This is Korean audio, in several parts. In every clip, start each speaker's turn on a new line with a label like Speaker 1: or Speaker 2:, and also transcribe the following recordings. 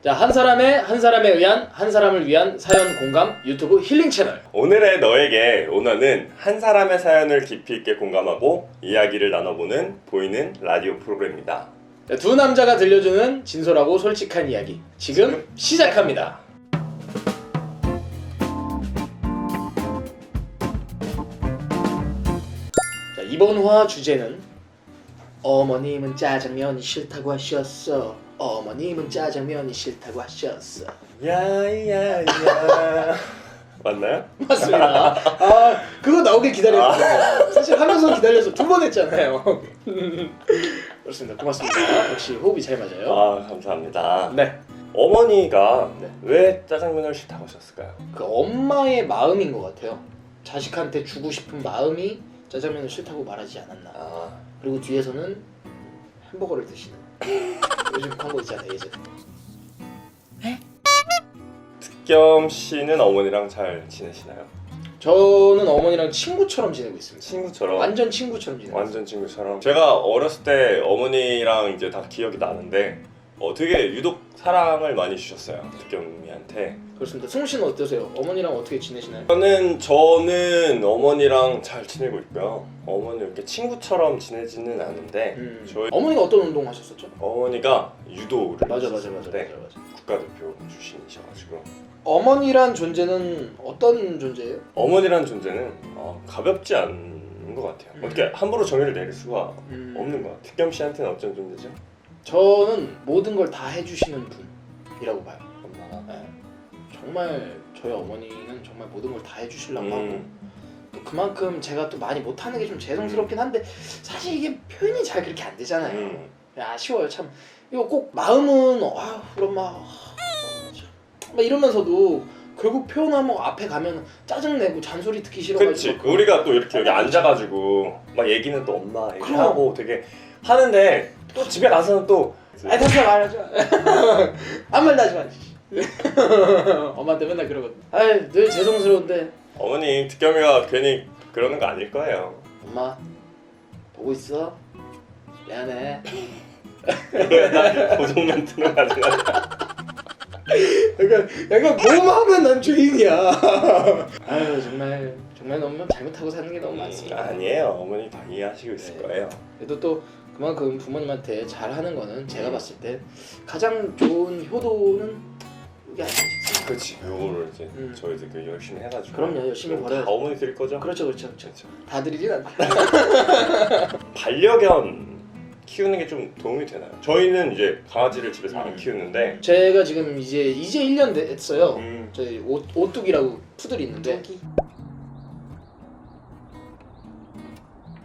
Speaker 1: 자, 한 사람의 한 사람에 의한 한 사람을 위한 사연 공감 유튜브 힐링 채널.
Speaker 2: 오늘의 너에게 오너는 한 사람의 사연을 깊이 있게 공감하고 이야기를 나눠보는 보이는 라디오 프로그램입니다.
Speaker 1: 자, 두 남자가 들려주는 진솔하고 솔직한 이야기. 지금 시작합니다. 자, 이번 화 주제는 어머님은 짜장면이 싫다고 하셨어. 어머님은 짜장면이 싫다고 하셨어.
Speaker 2: 야야야 맞나요?
Speaker 1: 맞습니다. 아, 그거 나오길 기다렸거든요. 사실 하면서 기다려서 두 번 했잖아요. 그렇습니다. 고맙습니다. 역시 호흡이 잘 맞아요.
Speaker 2: 아 감사합니다.
Speaker 1: 네.
Speaker 2: 어머니가
Speaker 1: 네.
Speaker 2: 왜 짜장면을 싫다고 하셨을까요?
Speaker 1: 그 엄마의 마음인 것 같아요. 자식한테 주고 싶은 마음이 짜장면을 싫다고 말하지 않았나.
Speaker 2: 아
Speaker 1: 그리고 뒤에서는 햄버거를 드시는. 요즘 광고 있잖아요, 예전.
Speaker 2: 득겸 씨는 어머니랑 잘 지내시나요?
Speaker 1: 저는 어머니랑 친구처럼 지내고 있습니다.
Speaker 2: 친구처럼
Speaker 1: 완전 친구처럼 지내고 있어요.
Speaker 2: 완전 친구처럼 제가 어렸을 때 어머니랑 이제 다 기억이 나는데 어 되게 유독 사랑을 많이 주셨어요 득겸이 한테
Speaker 1: 그렇습니다. 승우 씨는 어떠세요? 어머니랑 어떻게 지내시나요?
Speaker 2: 저는 저는 어머니랑 잘 지내고 있고요 어머니 이렇게 친구처럼 지내지는 않은데
Speaker 1: 음.
Speaker 2: 저희
Speaker 1: 어머니가 어떤 운동 하셨었죠?
Speaker 2: 어머니가 유도를
Speaker 1: 맞아 맞아 맞아
Speaker 2: 하셨는데
Speaker 1: 맞아 맞아.
Speaker 2: 국가대표 출신이셔가지고
Speaker 1: 어머니란 존재는 어떤 존재예요?
Speaker 2: 어머니란 존재는 어, 가볍지 않은 것 같아요
Speaker 1: 음.
Speaker 2: 어떻게 함부로 정의를 내릴 수가
Speaker 1: 음,
Speaker 2: 없는 것 같아요 득겸 씨한테는 어떤 존재죠?
Speaker 1: 저는 모든 걸 다 해주시는 분이라고 봐요. 정말 저희 어머니는 정말 모든 걸 다 해주시려고 하고
Speaker 2: 음,
Speaker 1: 또 그만큼 제가 또 많이 못하는 게 좀 죄송스럽긴 한데 사실 이게 표현이 잘 그렇게 안 되잖아요.
Speaker 2: 음.
Speaker 1: 아쉬워요 참. 이거 꼭 마음은 아휴 우리 엄마 아, 참. 막 이러면서도 결국 표현하면 앞에 가면 짜증 내고 잔소리 듣기
Speaker 2: 그치
Speaker 1: 싫어가지고
Speaker 2: 우리가 또 이렇게 여기 앉아가지고 막 얘기는 또 엄마. 얘기하고 되게 하는데 또 집에 가서는 또
Speaker 1: 됐어 말하지 마. 아무 말도 하지 마. 엄마한테 맨날 그러거든. 아이 늘 죄송스러운데
Speaker 2: 어머니 득겸이가 괜히 그러는 거 아닐 거예요
Speaker 1: 엄마 보고 있어. 미안해.
Speaker 2: 고정 멘트는 하지 마
Speaker 1: 약간 약간 뭐만 하면 난 죄인이야. 아유 정말 정말 너무 잘못하고 사는 게 너무 많습니다.
Speaker 2: 아니에요 어머니 다 이해하시고 있을
Speaker 1: 네.
Speaker 2: 거예요
Speaker 1: 그래도 또 그만큼 부모님한테 잘하는 거는 제가 봤을 때 가장 좋은 효도는 이 게 아닐까 싶습니다.
Speaker 2: 그렇지 요거를 이제
Speaker 1: 음.
Speaker 2: 저희들 그 열심히 해가지고
Speaker 1: 그럼요, 열심히
Speaker 2: 그럼
Speaker 1: 벌어야죠.
Speaker 2: 다 어머니 드릴 거죠?
Speaker 1: 그렇죠 그렇죠 그렇죠.
Speaker 2: 그렇죠
Speaker 1: 다 드리진 않나.
Speaker 2: 반려견 키우는 게 좀 도움이 되나요? 저희는 이제 강아지를 집에서 안
Speaker 1: 음.
Speaker 2: 키우는데
Speaker 1: 제가 지금 이제 이제 1년 됐어요.
Speaker 2: 음,
Speaker 1: 저희 오, 오뚜기라고 푸들이 있는데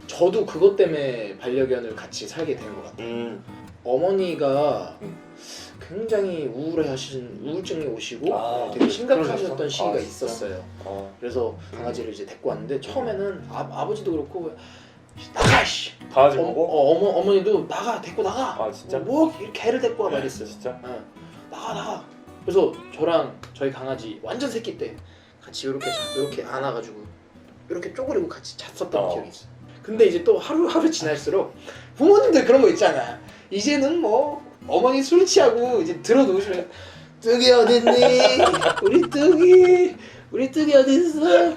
Speaker 1: 저도 그것 때문에 반려견을 같이 살게 된 것 같아요.
Speaker 2: 음.
Speaker 1: 어머니가
Speaker 2: 음.
Speaker 1: 굉장히 우울해하신 우울증이 오시고
Speaker 2: 아,
Speaker 1: 되게 심각하셨던
Speaker 2: 그러셨어?
Speaker 1: 시기가
Speaker 2: 아, 진짜?
Speaker 1: 있었어요.
Speaker 2: 어,
Speaker 1: 그래서 강아지를 이제 데리고 왔는데 처음에는 아, 아버지도 그렇고 나가 씨.
Speaker 2: 강아지
Speaker 1: 어,
Speaker 2: 보고?
Speaker 1: 어, 어머 어머니도 나가 데리고 나가.
Speaker 2: 아 진짜?
Speaker 1: 뭐 이렇게 개를 데리고 와
Speaker 2: 네,
Speaker 1: 말했어요.
Speaker 2: 진짜?
Speaker 1: 예. 나가 나가. 그래서 저랑 저희 강아지 완전 새끼 때 같이 이렇게 이렇게 안아가지고 이렇게 쪼그리고 같이 잤었던
Speaker 2: 어.
Speaker 1: 기억이 있어요. 근데 이제 또 하루 하루 지날수록 부모님들 그런 거 있잖아. 이제는 뭐 어머니 술 취하고 이제 들어 놓으시면 뚝이 어딨니? 우리 뚝이 우리 뚝이 어딨어?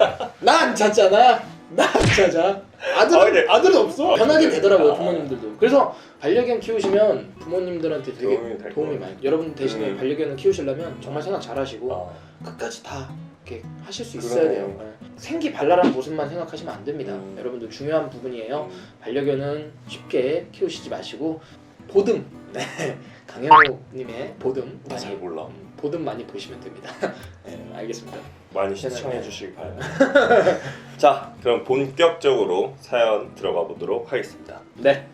Speaker 1: 잤잖아. 안 자자. 아들은
Speaker 2: 아, 근데-
Speaker 1: 아들은 없어.
Speaker 2: 아,
Speaker 1: 편하게. 되더라고요
Speaker 2: 아.
Speaker 1: 부모님들도. 그래서 반려견 키우시면 부모님들한테 되게
Speaker 2: 도움이 될
Speaker 1: 도움이
Speaker 2: 거예요.
Speaker 1: 많이. 여러분 대신에
Speaker 2: 음.
Speaker 1: 반려견을 키우시려면 정말 생각 잘하시고
Speaker 2: 아,
Speaker 1: 끝까지 다 이렇게 하실 수 있어야
Speaker 2: 그러네요.
Speaker 1: 돼요. 네. 생기 발랄한 모습만 생각하시면 안 됩니다.
Speaker 2: 음.
Speaker 1: 여러분들 중요한 부분이에요.
Speaker 2: 음.
Speaker 1: 반려견은 쉽게 키우시지 마시고 보듬. 네. 강현우님의 보듬.
Speaker 2: 나잘 몰라
Speaker 1: 음, 보듬 많이 보시면 됩니다. 네, 알겠습니다.
Speaker 2: 많이
Speaker 1: 네.
Speaker 2: 시청해 주시기 바랍니다 자 그럼 본격적으로 사연 들어가 보도록 하겠습니다
Speaker 1: 네.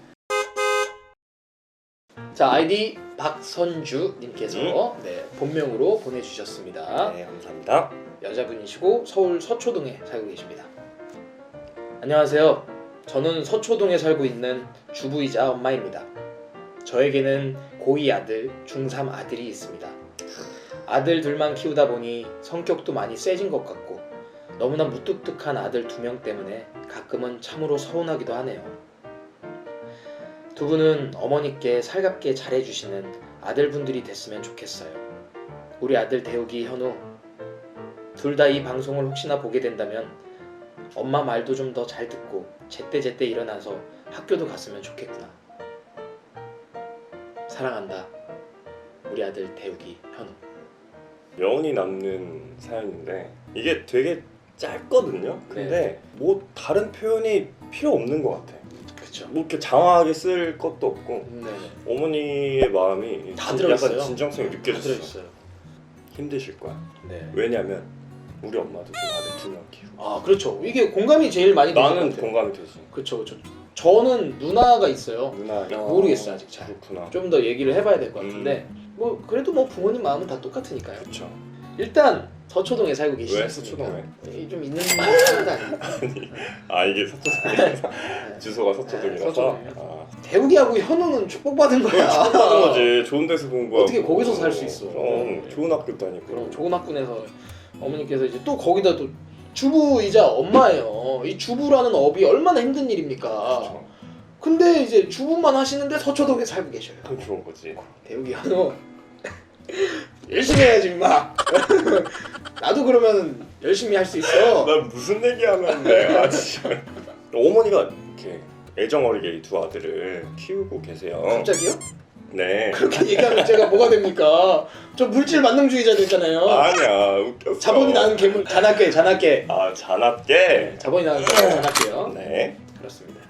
Speaker 1: 자 아이디 박선주님께서 네, 본명으로 보내주셨습니다.
Speaker 2: 네 감사합니다
Speaker 1: 여자분이시고 서울 서초동에 살고 계십니다. 안녕하세요. 저는 서초동에 살고 있는 주부이자 엄마입니다. 저에게는 고2 아들, 중3 아들이 있습니다. 아들 둘만 키우다 보니 성격도 많이 세진 것 같고 너무나 무뚝뚝한 아들 두 명 때문에 가끔은 참으로 서운하기도 하네요. 두 분은 어머니께 살갑게 잘해주시는 아들분들이 됐으면 좋겠어요. 우리 아들 대욱이 현우 둘 다 이 방송을 혹시나 보게 된다면 엄마 말도 좀 더 잘 듣고 제때제때 일어나서 학교도 갔으면 좋겠구나. 사랑한다. 우리 아들 대욱이 현우.
Speaker 2: 여운이 남는 사연인데 이게 되게 짧거든요. 근데 뭐 다른 표현이 필요 없는 것 같아.
Speaker 1: 그렇죠.
Speaker 2: 뭐 이렇게 장황하게 쓸 것도 없고
Speaker 1: 네네.
Speaker 2: 어머니의 마음이
Speaker 1: 다
Speaker 2: 진-
Speaker 1: 들어있어요.
Speaker 2: 약간 진정성이
Speaker 1: 다
Speaker 2: 느껴졌어.
Speaker 1: 들어있어요.
Speaker 2: 힘드실 거야.
Speaker 1: 네.
Speaker 2: 왜냐면 우리 엄마도 지금 아들 두명 키우고.
Speaker 1: 아 그렇죠. 이게 공감이 제일 많이 되는 것
Speaker 2: 나는
Speaker 1: 같아요.
Speaker 2: 공감이 되지.
Speaker 1: 그렇죠, 그렇죠. 저는 누나가 있어요.
Speaker 2: 누나
Speaker 1: 모르겠어, 아직 잘.
Speaker 2: 그렇구나.
Speaker 1: 좀 더 얘기를 해봐야 될것
Speaker 2: 음.
Speaker 1: 같은데 뭐 그래도 뭐 부모님 마음은 다 똑같으니까요.
Speaker 2: 그렇죠.
Speaker 1: 일단 서초동에 살고 계시지
Speaker 2: 왜? 서초동에?
Speaker 1: 이좀 있는 아니에요.
Speaker 2: 아 이게 서초동이라서 주소가 서초동이라서.
Speaker 1: 네, 서초동이요.
Speaker 2: 아,
Speaker 1: 대욱이하고 현우는 축복받은 거야.
Speaker 2: 축복받은 거지. 좋은 데서 공부하고.
Speaker 1: 어떻게 거기서 살수 있어?
Speaker 2: 그럼 좋은 학교 다니고.
Speaker 1: 그럼 좋은 학군에서 어머니께서 이제 또 거기다 또 주부이자 엄마예요. 이 주부라는 업이 얼마나 힘든 일입니까?
Speaker 2: 그렇죠.
Speaker 1: 근데 이제 주부만 하시는데 서초동에 살고 계셔요.
Speaker 2: 참 좋은 거지.
Speaker 1: 대욱이 현우 열심히 해야지 임마. 나도 그러면 열심히 할 수 있어.
Speaker 2: 난 무슨 얘기하면 돼? 아 진짜. 어머니가 이렇게 애정 어리게 이 두 아들을 키우고 계세요.
Speaker 1: 갑자기요?
Speaker 2: 네.
Speaker 1: 그렇게 얘기하면 제가 뭐가 됩니까? 저 물질 만능주의자 됐잖아요.
Speaker 2: 아니야 웃겼어.
Speaker 1: 자본이 나는 괴물 잔악계 잔악계.
Speaker 2: 아 잔압게.
Speaker 1: 자본이 나는 잔악계요.
Speaker 2: 네.
Speaker 1: 그렇습니다.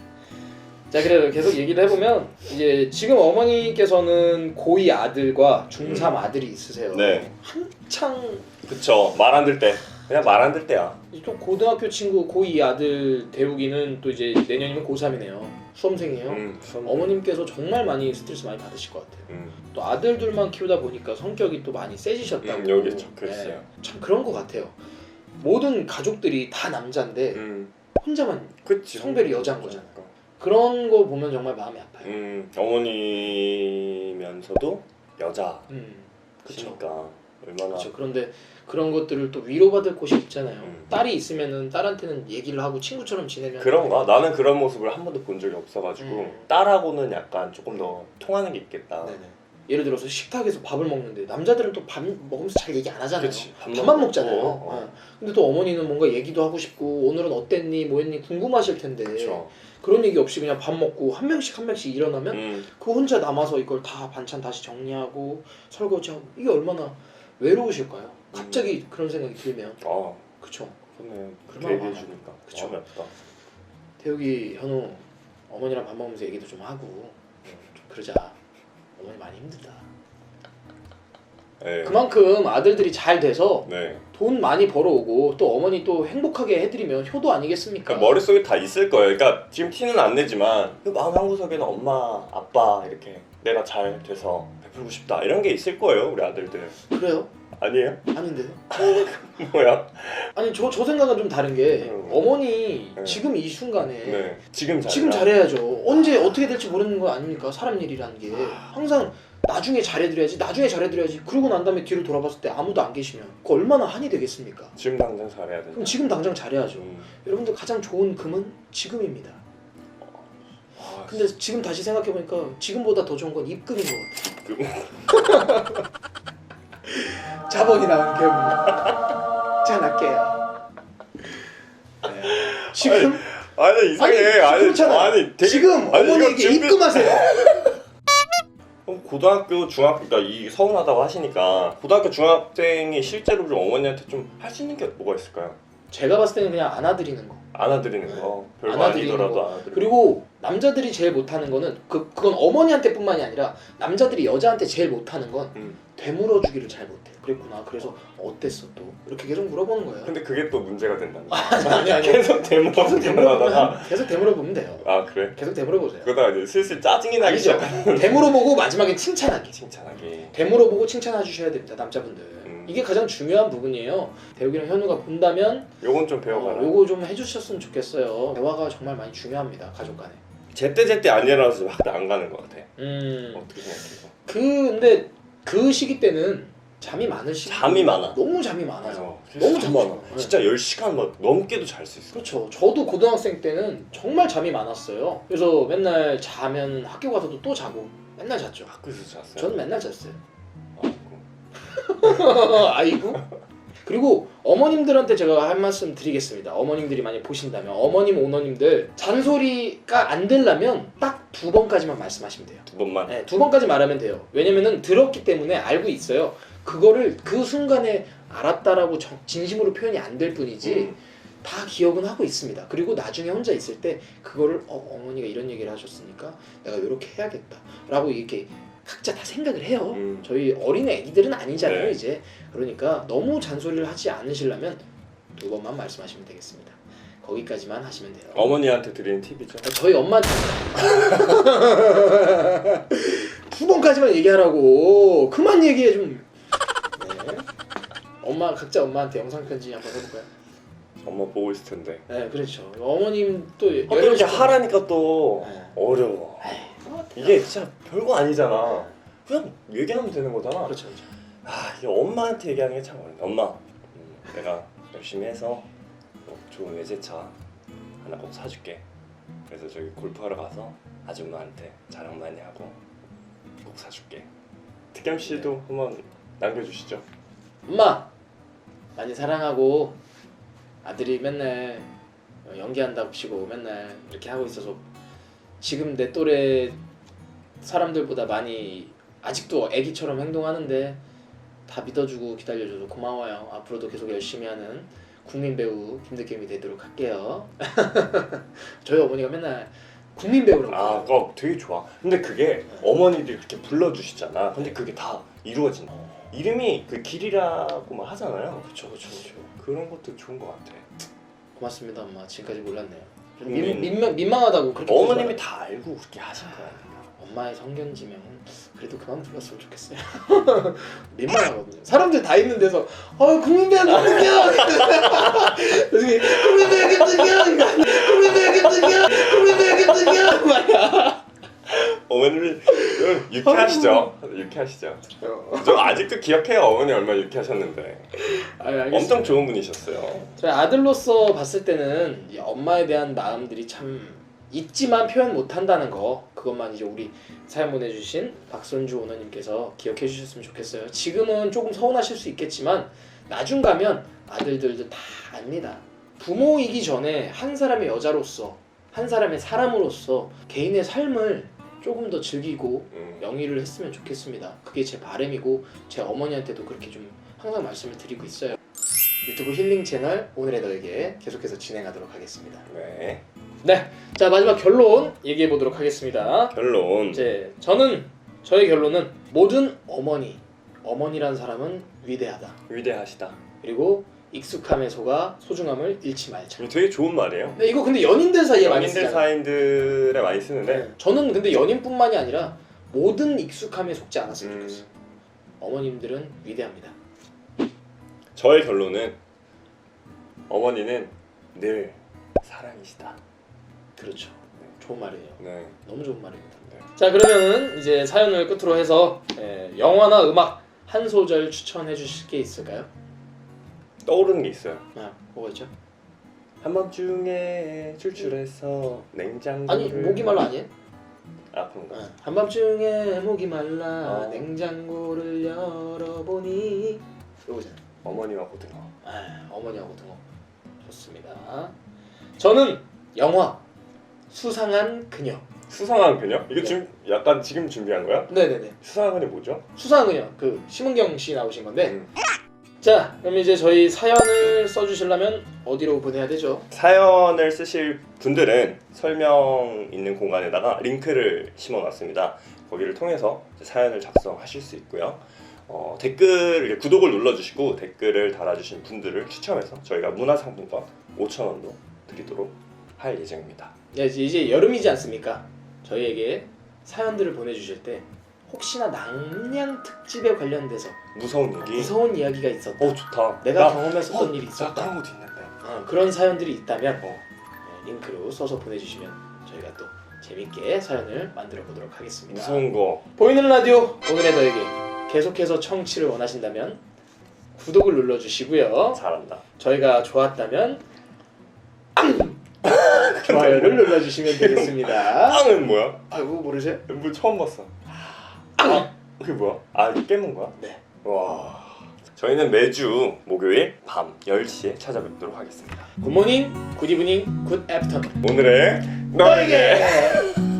Speaker 1: 자 그래서 계속 얘기를 해보면 이제 지금 어머니께서는 고2 아들과 중3 아들이 있으세요.
Speaker 2: 네.
Speaker 1: 한창
Speaker 2: 그쵸. 말 안 들 때. 그냥 말 안 들 때야.
Speaker 1: 또 고등학교 친구 고2 아들 대욱이는 또 이제 내년이면 고3이네요. 수험생이에요.
Speaker 2: 음, 수험-
Speaker 1: 어머님께서 정말 많이 스트레스 많이 받으실 것 같아요.
Speaker 2: 음,
Speaker 1: 또 아들들만 키우다 보니까 성격이 또 많이 세지셨다고.
Speaker 2: 음, 여기 적혀 있어요.
Speaker 1: 네, 참 그런 것 같아요. 모든 가족들이 다 남자인데
Speaker 2: 음,
Speaker 1: 혼자만
Speaker 2: 그치.
Speaker 1: 성별이 여자인 거잖아. 그런 거 보면 정말 마음이 아파요.
Speaker 2: 음, 어머니면서도 여자시니까
Speaker 1: 음, 그쵸.
Speaker 2: 얼마나
Speaker 1: 그렇죠. 그런데 그런 것들을 또 위로받을 곳이 있잖아요.
Speaker 2: 음.
Speaker 1: 딸이 있으면은 딸한테는 얘기를 하고 친구처럼 지내면
Speaker 2: 그런가? 나는 그런 모습을 한 번도 본 적이 없어가지고
Speaker 1: 음.
Speaker 2: 딸하고는 약간 조금 더 통하는 게 있겠다.
Speaker 1: 네네. 예를 들어서 식탁에서 밥을 먹는데 남자들은 또 밥 먹으면서 잘 얘기 안 하잖아요.
Speaker 2: 그치.
Speaker 1: 밥만 먹잖아요.
Speaker 2: 어, 어.
Speaker 1: 어. 근데 또 어머니는 뭔가 얘기도 하고 싶고 오늘은 어땠니 뭐했니 궁금하실 텐데
Speaker 2: 그쵸.
Speaker 1: 그런 얘기 없이 그냥 밥 먹고 한 명씩 한 명씩 일어나면
Speaker 2: 음,
Speaker 1: 그 혼자 남아서 이걸 다 반찬 다시 정리하고 설거지하고 이게 얼마나 외로우실까요? 갑자기 그런 생각이 들면
Speaker 2: 아,
Speaker 1: 그쵸.
Speaker 2: 그렇게
Speaker 1: 얼마나
Speaker 2: 얘기해 주니까.
Speaker 1: 그쵸.
Speaker 2: 마음이 아프다.
Speaker 1: 태욱이 현우 어머니랑 밥 먹으면서 얘기도 좀 하고 좀 그러자 어머니 많이 힘들다
Speaker 2: 네.
Speaker 1: 그만큼 아들들이 잘 돼서
Speaker 2: 네.
Speaker 1: 돈 많이 벌어오고 또 어머니 또 행복하게 해드리면 효도 아니겠습니까?
Speaker 2: 그러니까 머릿속에 다 있을 거예요. 그러니까 지금 티는 안 내지만 그 마음 한 구석에는 엄마, 아빠 이렇게 내가 잘 돼서 베풀고 싶다 이런 게 있을 거예요. 우리 아들들.
Speaker 1: 그래요?
Speaker 2: 아니에요?
Speaker 1: 아닌데요?
Speaker 2: 뭐야?
Speaker 1: 아니 저, 저 생각은 좀 다른 게
Speaker 2: 음.
Speaker 1: 어머니
Speaker 2: 네.
Speaker 1: 지금 이 순간에
Speaker 2: 네. 지금 잘.
Speaker 1: 지금 잘해야죠. 언제 어떻게 될지 모르는 거 아닙니까? 사람 일이라는 게 항상 나중에 잘해드려야지, 나중에 잘해드려야지. 그러고 난 다음에 뒤로 돌아봤을 때 아무도 안 계시면 그 얼마나 한이 되겠습니까?
Speaker 2: 지금 당장 잘해야 된다.
Speaker 1: 그럼 지금 당장 잘해야죠.
Speaker 2: 음.
Speaker 1: 여러분들 가장 좋은 금은 지금입니다.
Speaker 2: 아,
Speaker 1: 근데 지금 다시 생각해 보니까 지금보다 더 좋은 건 입금인 것
Speaker 2: 그-
Speaker 1: 같아요. 자본이 나온 괴물. 잔악계야. 네. 지금
Speaker 2: 아니 이상해.
Speaker 1: 아니,
Speaker 2: 아니
Speaker 1: 그렇잖아요.
Speaker 2: 아니 되게
Speaker 1: 지금
Speaker 2: 아니,
Speaker 1: 어머니에게
Speaker 2: 준비-
Speaker 1: 입금하세요.
Speaker 2: 그럼 고등학교, 중학교, 그러니까 이 서운하다고 하시니까 고등학교, 중학생이 실제로 좀 어머니한테 좀 할 수 있는 게 뭐가 있을까요?
Speaker 1: 제가 봤을 때는 그냥 안아드리는 거.
Speaker 2: 안아드리는 거. 별거
Speaker 1: 안아드리는
Speaker 2: 아니더라도
Speaker 1: 거.
Speaker 2: 안아드리는
Speaker 1: 그리고 남자들이 제일 못하는 거는 그 그건 어머니한테뿐만이 아니라 남자들이 여자한테 제일 못하는 건
Speaker 2: 음.
Speaker 1: 되물어주기를 잘 못해. 그랬구나. 그래서 어땠어 또 이렇게 계속 물어보는 거예요.
Speaker 2: 근데 그게 또 문제가 된다는 거.
Speaker 1: 아니 아니.
Speaker 2: 계속 대모하고 대모하다가
Speaker 1: 계속 되물어보면 돼요.
Speaker 2: 아 그래?
Speaker 1: 계속 되물어보세요.
Speaker 2: 그러다가 이제 슬슬 짜증이 나기
Speaker 1: 아니죠.
Speaker 2: 시작.
Speaker 1: 되물어보고 마지막에 칭찬하기.
Speaker 2: 칭찬하기.
Speaker 1: 되물어보고 칭찬해 주셔야 됩니다, 남자분들.
Speaker 2: 음.
Speaker 1: 이게 가장 중요한 부분이에요. 대욱이랑 현우가 본다면
Speaker 2: 요건 좀 배워가라.
Speaker 1: 어, 요거 좀 해주셨으면 좋겠어요. 대화가 정말 많이 중요합니다, 가족 간에.
Speaker 2: 제때 제때 안 일어나서 학교 안 가는 것 같아.
Speaker 1: 음.
Speaker 2: 어떻게 생각해?
Speaker 1: 그 근데 그 시기 때는 잠이 많을 시기.
Speaker 2: 잠이 많아.
Speaker 1: 너무 잠이 많아요.
Speaker 2: 맞아.
Speaker 1: 너무
Speaker 2: 잠 많아.
Speaker 1: 싶어요.
Speaker 2: 진짜 10시간 막 넘게도 잘 수 있어.
Speaker 1: 그렇죠. 저도 고등학생 때는 정말 잠이 많았어요. 그래서 맨날 자면 학교 가서도 또 자고 맨날 잤죠.
Speaker 2: 학교에서 잤어요.
Speaker 1: 저는 맨날 잤어요.
Speaker 2: 아,
Speaker 1: 아이고. 그리고 어머님들한테 제가 한 말씀 드리겠습니다. 어머님들이 많이 보신다면 어머님 오너님들 잔소리가 안 되려면 딱 두 번까지만 말씀하시면 돼요.
Speaker 2: 두 번만.
Speaker 1: 네, 두 번까지 말하면 돼요. 왜냐면은 들었기 때문에 알고 있어요. 그거를 그 순간에 알았다라고 정- 진심으로 표현이 안 될 뿐이지
Speaker 2: 음.
Speaker 1: 다 기억은 하고 있습니다. 그리고 나중에 혼자 있을 때 그거를 어, 어머니가 이런 얘기를 하셨으니까 내가 이렇게 해야겠다라고 이렇게 각자 다 생각을 해요.
Speaker 2: 음.
Speaker 1: 저희 어린 애기들은 아니잖아요
Speaker 2: 네.
Speaker 1: 이제 그러니까 너무 잔소리를 하지 않으시려면 두 번만 말씀하시면 되겠습니다. 거기까지만 하시면 돼요.
Speaker 2: 어머니한테 드리는 팁이죠.
Speaker 1: 저희 엄마한테 두 번까지만 얘기하라고 그만 얘기해 좀. 네. 엄마 각자 엄마한테 영상 편지 한번 해볼까요?
Speaker 2: 엄마 보고 있을 텐데.
Speaker 1: 네, 그렇죠. 어머님 또
Speaker 2: 어, 또 이렇게 하라니까 또
Speaker 1: 네.
Speaker 2: 어려워. 이 게 진짜 별거 아니잖아. 그냥 얘기하면 되는 거잖아.
Speaker 1: 그렇죠, 그렇죠.
Speaker 2: 아, 이게 엄마한테 얘기하는 게 참 어렵네. 엄마, 음, 내가 열심히 해서 뭐 좋은 외제차 하나 꼭 사줄게. 그래서 저기 골프하러 가서 아줌마한테 자랑 많이 하고 꼭 사줄게. 특겸 씨도 한번 남겨주시죠.
Speaker 1: 엄마 많이 사랑하고 아들이 맨날 연기한다고 치고 맨날 이렇게 하고 있어서 지금 내 또래 사람들보다 많이 아직도 애기처럼 행동하는데 다 믿어주고 기다려줘서 고마워요. 앞으로도 계속 열심히 하는 국민 배우 김득겸이 되도록 할게요. 저희 어머니가 맨날 국민 배우라고.
Speaker 2: 아. 그거 되게 좋아. 근데 그게 어머니들이 그렇게 불러주시잖아. 근데 그게 다 이루어진다. 이름이 그 길이라고만 하잖아요.
Speaker 1: 그렇죠, 그렇죠, 그렇죠.
Speaker 2: 그런 것도 좋은 것 같아.
Speaker 1: 고맙습니다, 엄마. 지금까지 몰랐네요.
Speaker 2: 민,
Speaker 1: 민망, 민망하다고 그렇게.
Speaker 2: 어머님이 다 알고 그렇게 하신 거야.
Speaker 1: 엄마의 성견지면 그래도 그만 불렀으면 좋겠어요. 민망하거든요. 사람들 다 있는 데서 어 김득겸 나중에 국민배우 김득겸 국민배우 김득겸 국민배우 김득겸 말이야.
Speaker 2: 어머님이 좀 유쾌하시죠? 유쾌하시죠? 저 아직도 기억해요 어머니 얼마나 유쾌하셨는데
Speaker 1: 아, 알겠습니다.
Speaker 2: 엄청 좋은 분이셨어요
Speaker 1: 저희 아들로서 봤을 때는 이 엄마에 대한 마음들이 참 있지만 표현 못한다는 거 그것만 이제 우리 사연 보내주신 박선주 오너님께서 기억해 주셨으면 좋겠어요. 지금은 조금 서운하실 수 있겠지만 나중 가면 아들들도 다 압니다. 부모이기 전에 한 사람의 여자로서 한 사람의 사람으로서 개인의 삶을 조금 더 즐기고
Speaker 2: 음.
Speaker 1: 영위를 했으면 좋겠습니다. 그게 제 바람이고 제 어머니한테도 그렇게 좀 항상 말씀을 드리고 있어요. 유튜브 힐링 채널 오늘의 너에게 계속해서 진행하도록 하겠습니다.
Speaker 2: 네
Speaker 1: 네, 자 마지막 결론 얘기해 보도록 하겠습니다.
Speaker 2: 결론
Speaker 1: 이제 저는 저의 결론은 모든 어머니, 어머니란 사람은 위대하다.
Speaker 2: 위대하시다
Speaker 1: 그리고 익숙함에 속아 소중함을 잃지 말자.
Speaker 2: 되게 좋은 말이에요
Speaker 1: 네, 이거 근데 연인들 사이에 많이
Speaker 2: 연인들
Speaker 1: 쓰잖아요.
Speaker 2: 사인들에 많이 쓰는데
Speaker 1: 네. 저는 근데 연인뿐만이 아니라 모든 익숙함에 속지 않았으면
Speaker 2: 음,
Speaker 1: 좋겠어요. 어머님들은 위대합니다.
Speaker 2: 저의 결론은 어머니는 늘 사랑이시다
Speaker 1: 그렇죠. 좋은 말이에요.
Speaker 2: 네,
Speaker 1: 너무 좋은 말입니다.
Speaker 2: 네.
Speaker 1: 자 그러면은 이제 사연을 끝으로 해서 예, 영화나 음악 한 소절 추천해 주실 게 있을까요?
Speaker 2: 떠오르는 게 있어요
Speaker 1: 아 뭐가 있죠?
Speaker 2: 한밤중에 출출해서 냉장고를
Speaker 1: 아니 목이 말라 아니에요?
Speaker 2: 아 그런가?
Speaker 1: 어. 한밤중에 목이 말라
Speaker 2: 어.
Speaker 1: 냉장고를 열어보니 이거잖아요.
Speaker 2: 어머니와 고등어
Speaker 1: 아, 어머니하고 등어 좋습니다. 저는 영화 수상한 그녀.
Speaker 2: 수상한 그녀? 이거
Speaker 1: 네.
Speaker 2: 지금 약간 지금 준비한 거야?
Speaker 1: 네네네.
Speaker 2: 수상한 그녀 뭐죠?
Speaker 1: 수상한 그녀 그 심은경 씨 나오신 건데
Speaker 2: 음.
Speaker 1: 자 그럼 이제 저희 사연을 써주시려면 어디로 보내야 되죠?
Speaker 2: 사연을 쓰실 분들은 설명 있는 공간에다가 링크를 심어놨습니다. 거기를 통해서 이제 사연을 작성하실 수 있고요. 어, 댓글 구독을 눌러주시고 댓글을 달아주신 분들을 추첨해서 저희가 문화상품권 5천 원도 드리도록 할 예정입니다.
Speaker 1: 네, 이제- 이제 여름이지 않습니까? 저희에게 사연들을 보내주실 때 혹시나 낭냥 특집에 관련돼서
Speaker 2: 무서운 얘기.
Speaker 1: 무서운 이야기가 있었다.
Speaker 2: 어 좋다.
Speaker 1: 내가
Speaker 2: 나-
Speaker 1: 경험했었던
Speaker 2: 어,
Speaker 1: 일이
Speaker 2: 나
Speaker 1: 있었다.
Speaker 2: 그런 것도 있는데.
Speaker 1: 어, 그런 사연들이 있다면
Speaker 2: 어.
Speaker 1: 네, 링크로 써서 보내주시면 저희가 또 재밌게 사연을 만들어 보도록 하겠습니다.
Speaker 2: 무서운 거.
Speaker 1: 보이는 라디오 오늘의 너에게 계속해서 청취를 원하신다면 구독을 눌러주시고요.
Speaker 2: 잘한다.
Speaker 1: 저희가 좋았다면 좋아요를 눌러주시면 되겠습니다.
Speaker 2: 빵은 뭐야?
Speaker 1: 아이고 모르세요?
Speaker 2: 뭐 처음 봤어.
Speaker 1: 아,
Speaker 2: 아, 그게 뭐야? 아, 깨문 거야?
Speaker 1: 네.
Speaker 2: 와. 저희는 매주 목요일 밤 10시에 찾아뵙도록 하겠습니다.
Speaker 1: 굿모닝, 굿이브닝, 굿 애프터눈
Speaker 2: 오늘의 너에게!